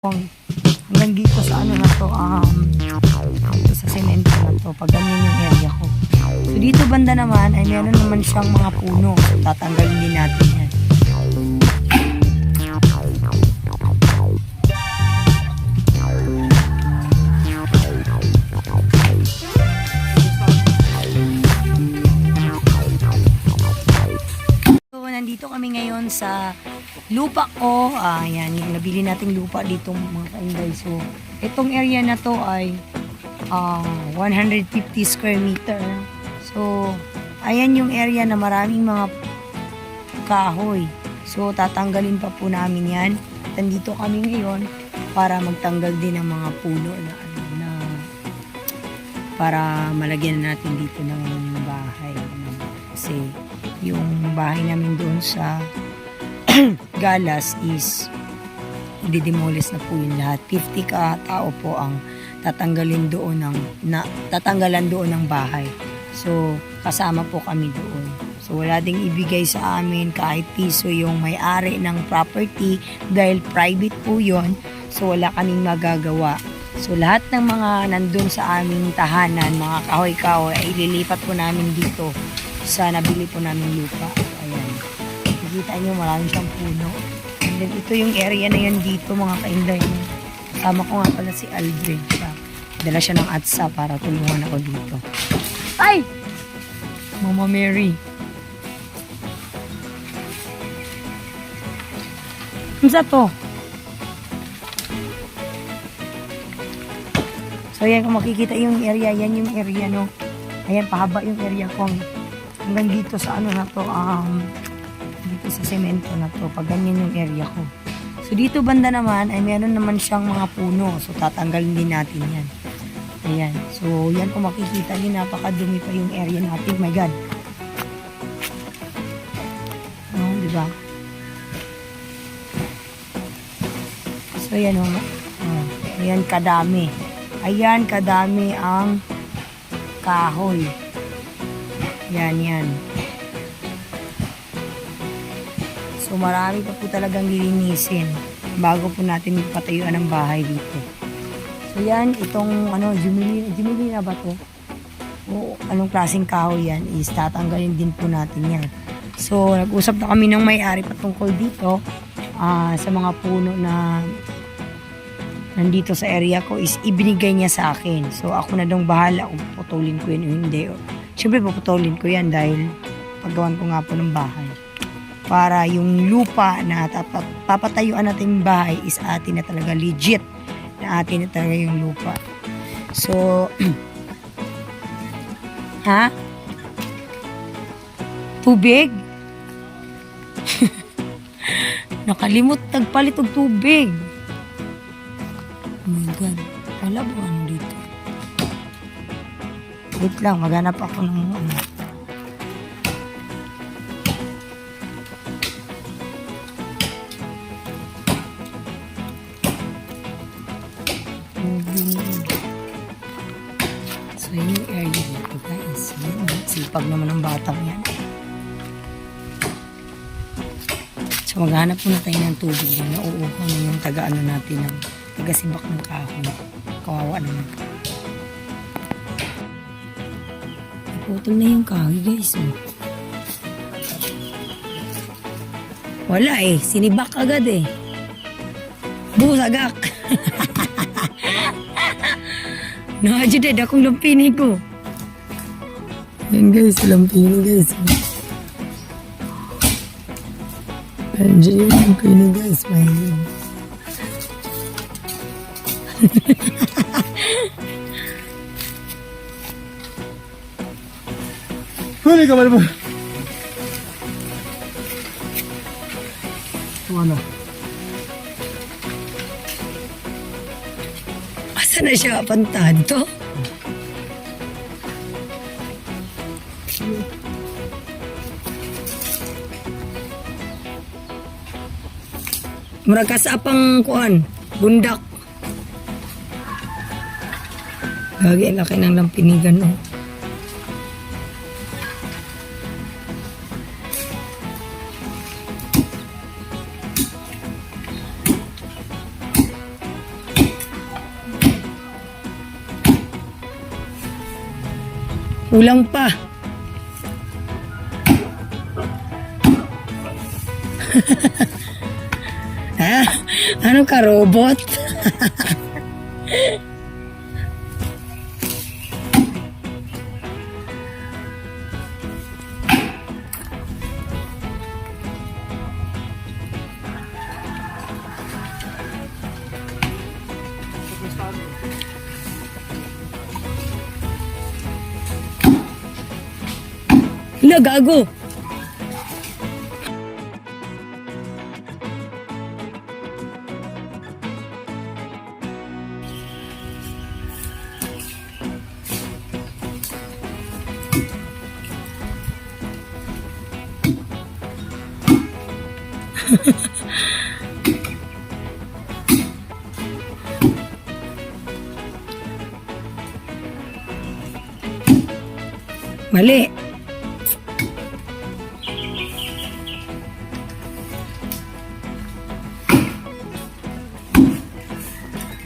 hanggang dito sa ano na to, um, dito sa semento na to, pag ganyan yung area ko. So dito banda naman, ay meron naman siyang mga puno. Tatanggalin din natin yan. So, nandito kami ngayon sa lupa ko. Ah, yan, yung nabili nating lupa dito mga kainday. So, itong area na to ay ah, 150 square meter. So, ayan yung area na maraming mga kahoy. So, tatanggalin pa po namin yan. Nandito kami ngayon para magtanggal din ng mga puno na, ano, na para malagyan natin dito ng bahay. Kasi yung bahay namin doon sa Galas is didemolish na po yun lahat. 50 ka tao po ang tatanggalin doon ng na, tatanggalan doon ng bahay. So kasama po kami doon. So wala ding ibigay sa amin kahit piso yung may-ari ng property dahil private po yon. So wala kaming magagawa. So lahat ng mga nandun sa aming tahanan, mga kahoy-kahoy, ay ililipat po namin dito sa nabili po namin lupa. Nakikita nyo, marami siyang puno. And then, ito yung area na yan dito, mga kainday. Kasama ko nga pala si Aldred. Siya. Dala siya ng atsa para tulungan ako dito. Ay! Mama Mary. Ano to? So, yan, kung makikita yung area, yan yung area, no? Ayan, pahaba yung area ko. Hanggang dito sa ano na to, um, sa semento na to, pag ganyan yung area ko. So, dito banda naman, ay meron naman siyang mga puno. So, tatanggalin din natin yan. Ayan. So, yan kung makikita niyo, napakadumi pa yung area natin. My God. No, di ba? So, yan o. Oh, ayan, kadami. Ayan, kadami ang kahoy. Yan, yan. So, marami pa po talagang lilinisin bago po natin patayuan ng bahay dito. So, yan, itong, ano, Jumili, Jumili na ba to? O anong klaseng kahoy yan is tatanggalin din po natin yan. So, nag-usap na kami ng may-ari patungkol dito ah, sa mga puno na nandito sa area ko is ibinigay niya sa akin. So, ako na dong bahala kung puputulin ko yun o hindi. Siyempre, puputulin ko yan dahil paggawan ko nga po ng bahay. Para yung lupa na papatayuan natin yung bahay is atin na talaga legit na atin na talaga yung lupa. So, ha? Tubig? Nakalimot, tagpalit og tubig. Oh my God. Wala ba ano dito? Wait lang, maghanap ako ng ano. Moving. So, yun yung area dito guys. Sipag naman ng batang yan. So, maghanap muna tayo ng tubig na nauuhaw na yung taga-ano natin ng taga-sibak ng kahoy. Kawawa naman. Naputol na yung kahoy guys. Oh. Wala eh. Sinibak agad eh. Busagak. Nakajud eh. Akong lampini ko. Yan guys. Lampini guys. Andiyan yung lampini guys. My God. Huli ka ba Asa na siya pantado? Murag ka sa apang kuan, bundak. Gagi, laki ng lampinigan, oh. Kulang pa. ha? Ano ka, robot? Hala, gago. Mali.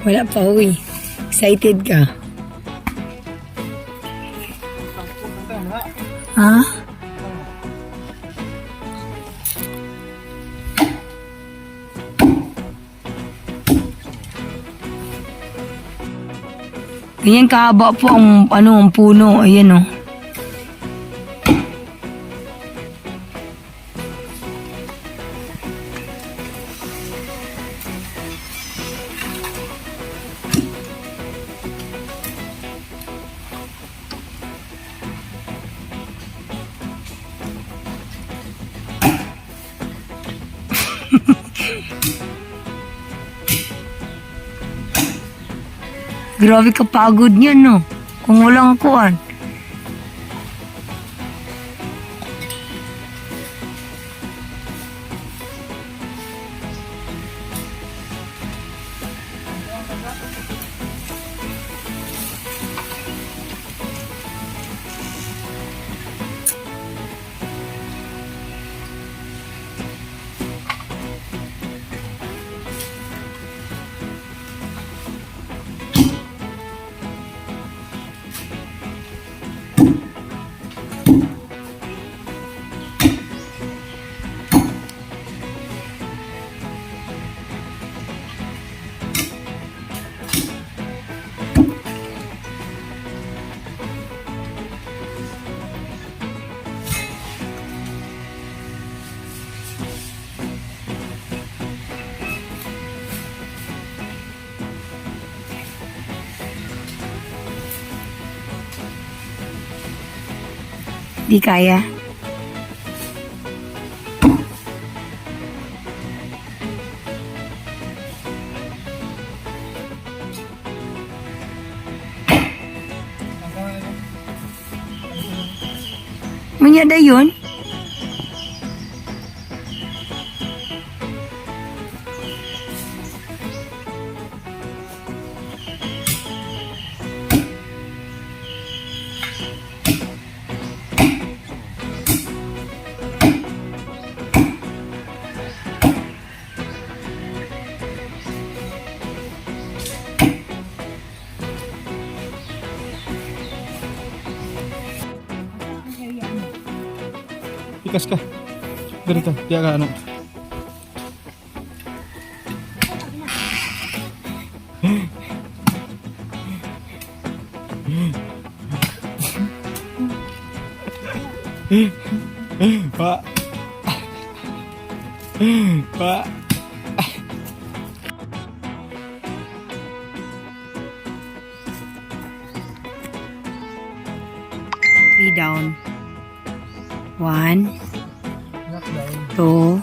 Wala pa, uy. Excited ka. Ha? Ganyan kahaba po ang ano ang puno. Ayan oh. Grabe kapagod niyan, no? Kung walang kuwan. Di kaya. Manyada yun? Ikas ka. Ganito, tiya ka ano. Pa. Pa. Three down. One, two,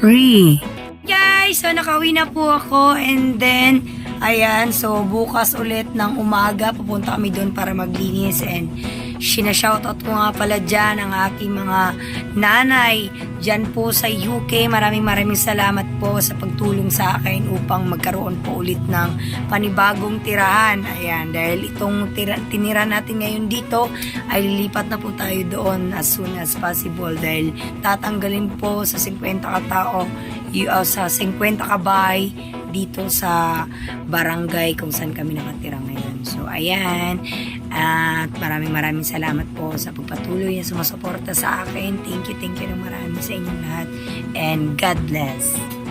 three. Guys, so nakauwi na po ako and then, ayan, so bukas ulit ng umaga, pupunta kami doon para maglinis and sinashoutout ko nga pala dyan ang aking mga nanay dyan po sa UK. Maraming maraming salamat po sa pagtulong sa akin upang magkaroon po ulit ng panibagong tirahan. Ayan, dahil itong tira, tinira natin ngayon dito ay lilipat na po tayo doon as soon as possible dahil tatanggalin po sa 50 katao uh, sa 50 kabahay dito sa barangay kung saan kami nakatira ngayon. So, ayan. At maraming maraming salamat po sa pagpatuloy na sumusuporta sa akin. Thank you, thank you ng marami sa inyong lahat. And God bless.